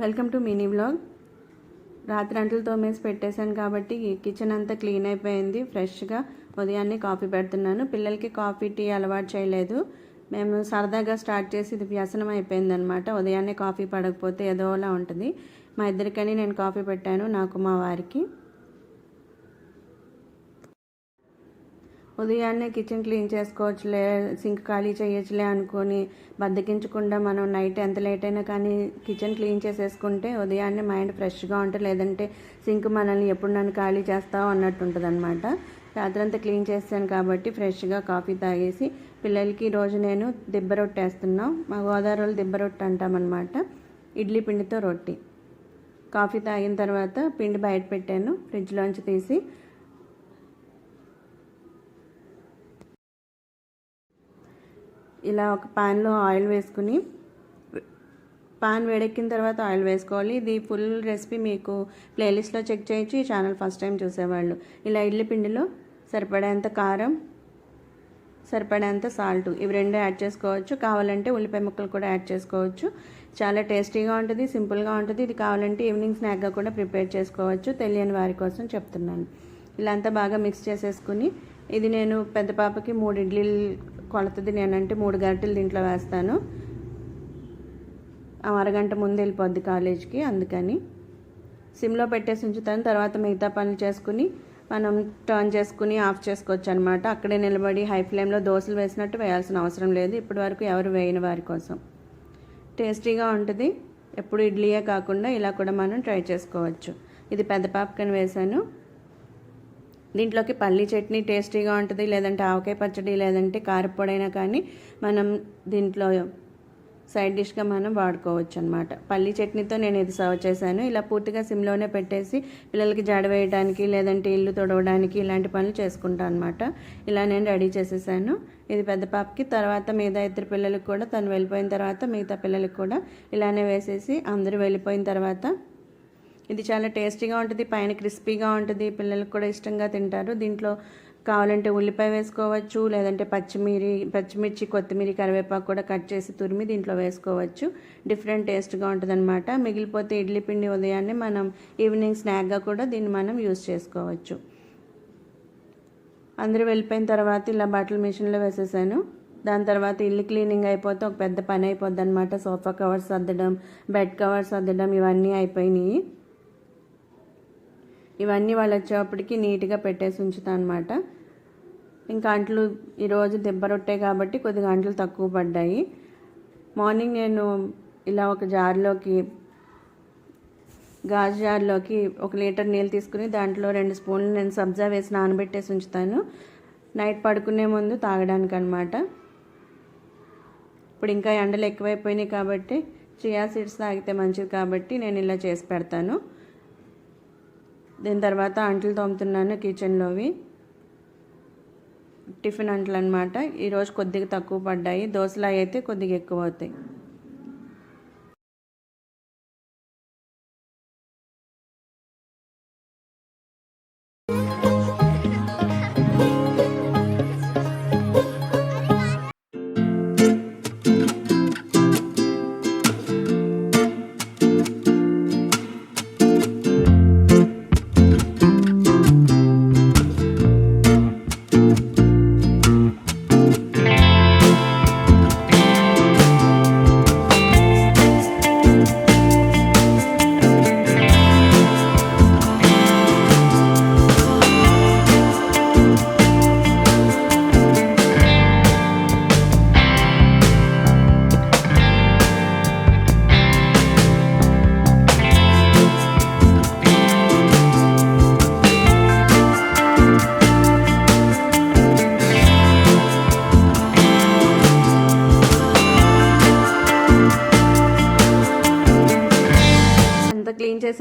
Welcome to mini blog రాత్రి అంటలు తోమేసి పెట్టేశాను కాబట్టి కిచెన్ అంతా క్లీన్ అయిపోయింది ఫ్రెష్గా ఉదయాన్నే కాఫీ పెడుతున్నాను. పిల్లలకి కాఫీ టీ అలవాటు చేయలేదు. మేము సరదాగా స్టార్ట్ చేసి ఇది వ్యసనం అయిపోయింది అనమాట ఉదయాన్నే కాఫీ పడకపోతే ఏదోలా ఉంటుంది. మా ఇద్దరికని నేను కాఫీ పెట్టాను నాకు మా వారికి. ఉదయాన్నే కిచెన్ క్లీన్ చేసుకోవచ్చులే సింక్ ఖాళీ చేయొచ్చులే అనుకొని బద్దకించకుండా మనం నైట్ ఎంత లేట్ అయినా కానీ కిచెన్ క్లీన్ చేసేసుకుంటే ఉదయాన్నే మైండ్ ఫ్రెష్గా ఉంటుంది లేదంటే సింక్ మనల్ని ఎప్పుడు నన్ను ఖాళీ చేస్తావు అన్నట్టు ఉంటుంది అనమాట రాత్రంతా క్లీన్ చేస్తాను కాబట్టి ఫ్రెష్గా కాఫీ తాగేసి పిల్లలకి ఈరోజు నేను దిబ్బ రొట్టె వేస్తున్నాం మా గోదావరిలో దిబ్బ రొట్టె అంటామన్నమాట. ఇడ్లీ పిండితో రొట్టి. కాఫీ తాగిన తర్వాత పిండి బయట పెట్టాను ఫ్రిడ్జ్లోంచి తీసి ఇలా ఒక పాన్లో ఆయిల్ వేసుకుని పాన్ వేడెక్కిన తర్వాత ఆయిల్ వేసుకోవాలి. ఇది ఫుల్ రెసిపీ మీకు ప్లేలిస్ట్లో చెక్ చేయొచ్చు. ఈ ఛానల్ ఫస్ట్ టైం చూసేవాళ్ళు. ఇలా ఇడ్లీ పిండిలో సరిపడేంత కారం సరిపడేంత సాల్ట్ ఇవి రెండు యాడ్ చేసుకోవచ్చు. కావాలంటే ఉల్లిపాయ ముక్కలు కూడా యాడ్ చేసుకోవచ్చు. చాలా టేస్టీగా ఉంటుంది సింపుల్గా ఉంటుంది. ఇది కావాలంటే ఈవినింగ్ స్నాక్గా కూడా ప్రిపేర్ చేసుకోవచ్చు. తెలియని వారి కోసం చెప్తున్నాను. ఇలా అంతా బాగా మిక్స్ చేసేసుకుని ఇది నేను పెద్ద పాపకి మూడు ఇడ్లీలు కొలతది. నేనంటే మూడు గంటలు దీంట్లో వేస్తాను. అరగంట ముందు వెళ్ళిపోద్ది కాలేజ్కి అందుకని. సిమ్లో పెట్టేసి ఉంచుతాను. తర్వాత మిగతా పనులు చేసుకుని మనం టర్న్ చేసుకుని ఆఫ్ చేసుకోవచ్చు అనమాట అక్కడే నిలబడి హై ఫ్లేమ్లో దోశలు వేసినట్టు వేయాల్సిన అవసరం లేదు. ఇప్పటి వరకు ఎవరు వేయని వారి కోసం. టేస్టీగా ఉంటుంది. ఎప్పుడు ఇడ్లీయే కాకుండా ఇలా కూడా మనం ట్రై చేసుకోవచ్చు. ఇది పెద్ద పాపకని వేశాను. దీంట్లోకి పల్లీ చట్నీ టేస్టీగా ఉంటుంది లేదంటే ఆవకాయ పచ్చడి లేదంటే కారపొడైనా కానీ మనం దీంట్లో సైడ్ డిష్గా మనం వాడుకోవచ్చు అనమాట పల్లీ చట్నీతో నేను ఇది సర్వ్ చేశాను. ఇలా పూర్తిగా సిమ్లోనే పెట్టేసి పిల్లలకి జాడ వేయడానికి లేదంటే ఇల్లు తొడవడానికి ఇలాంటి పనులు చేసుకుంటాను అనమాట ఇలా నేను రెడీ చేసేసాను. ఇది పెద్ద పాపకి తర్వాత మిగతా ఇద్దరు పిల్లలకి కూడా తను వెళ్ళిపోయిన తర్వాత మిగతా పిల్లలకి కూడా ఇలానే వేసేసి అందరూ వెళ్ళిపోయిన తర్వాత ఇది చాలా టేస్టీగా ఉంటుంది పైన క్రిస్పీగా ఉంటుంది పిల్లలకు కూడా ఇష్టంగా తింటారు. దీంట్లో కావాలంటే ఉల్లిపాయ వేసుకోవచ్చు లేదంటే పచ్చిమిరి పచ్చిమిర్చి కొత్తిమీర కరివేపాకు కూడా కట్ చేసి తురిమి దీంట్లో వేసుకోవచ్చు. డిఫరెంట్ టేస్ట్గా ఉంటుందన్నమాట. మిగిలిపోతే ఇడ్లీ పిండి ఉదయాన్నే మనం ఈవినింగ్ స్నాక్గా కూడా దీన్ని మనం యూస్ చేసుకోవచ్చు. అందరూ వెళ్ళిపోయిన తర్వాత ఇలా బట్టల మిషన్లో వేసేసాను. దాని తర్వాత ఇల్లు క్లీనింగ్ అయిపోతే ఒక పెద్ద పని అయిపోద్ది అనమాట సోఫా కవర్స్ అద్దడం బెడ్ కవర్స్ అద్దడం ఇవన్నీ అయిపోయినాయి. ఇవన్నీ వాళ్ళు వచ్చేటప్పటికి నీట్గా పెట్టేసి ఉంచుతాను అనమాట ఇంకా అంట్లు ఈరోజు దెబ్బరొట్టాయి కాబట్టి కొద్దిగా అంట్లు తక్కువ పడ్డాయి. మార్నింగ్ నేను ఇలా ఒక జార్లోకి గాజు జార్లోకి ఒక లీటర్ నీళ్ళు తీసుకుని దాంట్లో రెండు స్పూన్లు నేను సబ్జా వేసి నానబెట్టేసి ఉంచుతాను. నైట్ పడుకునే ముందు తాగడానికి అనమాట ఇప్పుడు ఇంకా ఎండలు ఎక్కువైపోయినాయి కాబట్టి చియా సీడ్స్ తాగితే మంచిది కాబట్టి నేను ఇలా చేసి పెడతాను. దీని తర్వాత అంట్లు తోముతున్నాను కిచెన్లోవి. టిఫిన్ అంట్లు అనమాట ఈరోజు కొద్దిగా తక్కువ పడ్డాయి. దోశలు అయితే కొద్దిగా ఎక్కువ అవుతాయి.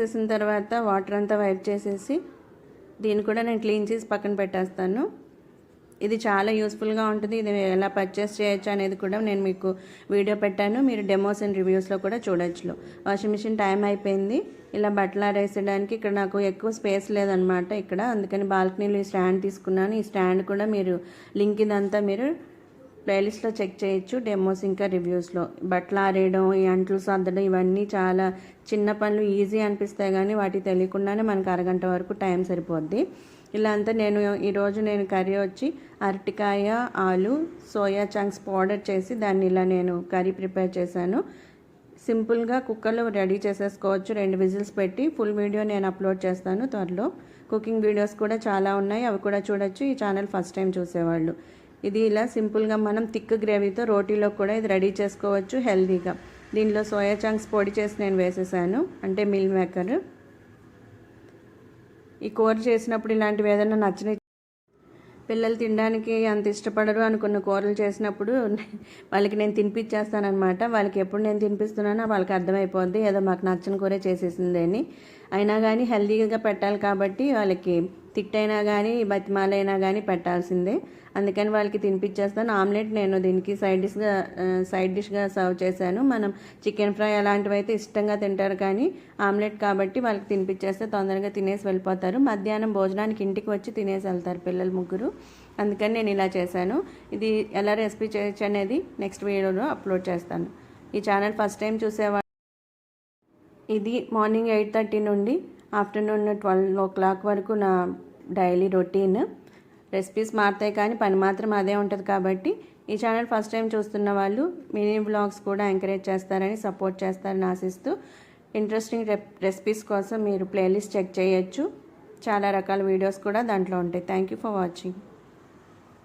వేసేసిన తర్వాత వాటర్ అంతా వైప్ చేసేసి దీన్ని కూడా నేను క్లీన్ చేసి పక్కన పెట్టేస్తాను. ఇది చాలా యూస్ఫుల్గా ఉంటుంది. ఇది ఎలా పర్చేస్ చేయొచ్చు అనేది కూడా నేను మీకు వీడియో పెట్టాను. మీరు డెమోస్ అండ్ రివ్యూస్లో కూడా చూడొచ్చు వాషింగ్ మిషన్ టైం అయిపోయింది. ఇలా బట్టలు ఆరేసడానికి ఇక్కడ నాకు ఎక్కువ స్పేస్ లేదనమాట ఇక్కడ. అందుకని బాల్కనీలో ఈ స్టాండ్ తీసుకున్నాను. ఈ స్టాండ్ కూడా మీరు లింక్ ఇదంతా మీరు ప్లేలిస్ట్లో చెక్ చేయొచ్చు డెమోస్ ఇంకా రివ్యూస్లో. బట్టలు ఆరేయడం ఈ అంట్లు సర్దడం ఇవన్నీ చాలా చిన్న పనులు ఈజీ అనిపిస్తాయి కానీ వాటి తెలియకుండానే మనకు అరగంట వరకు టైం సరిపోద్ది. ఇలా అంతా నేను ఈరోజు నేను కర్రీ వచ్చి అరటికాయ ఆలు సోయా చంక్స్ పౌడర్ చేసి దాన్ని ఇలా నేను కర్రీ ప్రిపేర్ చేశాను. సింపుల్గా కుక్కర్లో రెడీ చేసేసుకోవచ్చు రెండు విజిల్స్ పెట్టి. ఫుల్ వీడియో నేను అప్లోడ్ చేస్తాను త్వరలో. కుకింగ్ వీడియోస్ కూడా చాలా ఉన్నాయి అవి కూడా చూడొచ్చు. ఈ ఛానల్ ఫస్ట్ టైం చూసేవాళ్ళు. ఇది ఇలా సింపుల్గా మనం థిక్ గ్రేవీతో రోటీలో కూడా ఇది రెడీ చేసుకోవచ్చు హెల్తీగా దీనిలో సోయా చంక్స్ పొడి చేసి నేను వేసేసాను అంటే మిల్ మేకర్. ఈ కూర చేసినప్పుడు ఇలాంటివి ఏదైనా నచ్చని పిల్లలు తినడానికి అంత ఇష్టపడరు అనుకున్న కూరలు చేసినప్పుడు వాళ్ళకి నేను తినిపించేస్తానమాట వాళ్ళకి ఎప్పుడు నేను తినిపిస్తున్నానో వాళ్ళకి అర్థమైపోద్ది ఏదో మాకు నచ్చని కూర చేసేసిందని అయినా కానీ హెల్తీగా పెట్టాలి కాబట్టి వాళ్ళకి తిట్టైనా కానీ బతిమాలైనా కానీ పెట్టాల్సిందే. అందుకని వాళ్ళకి తినిపించేస్తాను ఆమ్లెట్ నేను దీనికి సైడ్ డిష్గా సైడ్ డిష్గా సర్వ్ చేశాను. మనం చికెన్ ఫ్రై అలాంటివి అయితే ఇష్టంగా తింటారు కానీ ఆమ్లెట్ కాబట్టి వాళ్ళకి తినిపించేస్తే తొందరగా తినేసి వెళ్ళిపోతారు. మధ్యాహ్నం భోజనానికి ఇంటికి వచ్చి తినేసి వెళ్తారు పిల్లలు ముగ్గురు. అందుకని నేను ఇలా చేశాను. ఇది ఎలా రెసిపీ చేయొచ్చు అనేది నెక్స్ట్ వీడియోలో అప్లోడ్ చేస్తాను. ఈ ఛానల్ ఫస్ట్ టైం చూసేవాళ్ళు ఇది మార్నింగ్ ఎయిట్ థర్టీ నుండి ఆఫ్టర్నూన్ ట్వెల్వ్ ఓ క్లాక్ వరకు నా డైలీ రొటీన్. రెసిపీస్ మారుతాయి కానీ పని మాత్రం అదే ఉంటుంది కాబట్టి ఈ ఛానల్ ఫస్ట్ టైం చూస్తున్న వాళ్ళు మినీ బ్లాగ్స్ కూడా ఎంకరేజ్ చేస్తారని సపోర్ట్ చేస్తారని ఆశిస్తూ ఇంట్రెస్టింగ్ రెసిపీస్ కోసం మీరు ప్లేలిస్ట్ చెక్ చేయొచ్చు. చాలా రకాల వీడియోస్ కూడా దాంట్లో ఉంటాయి. Thank you for watching.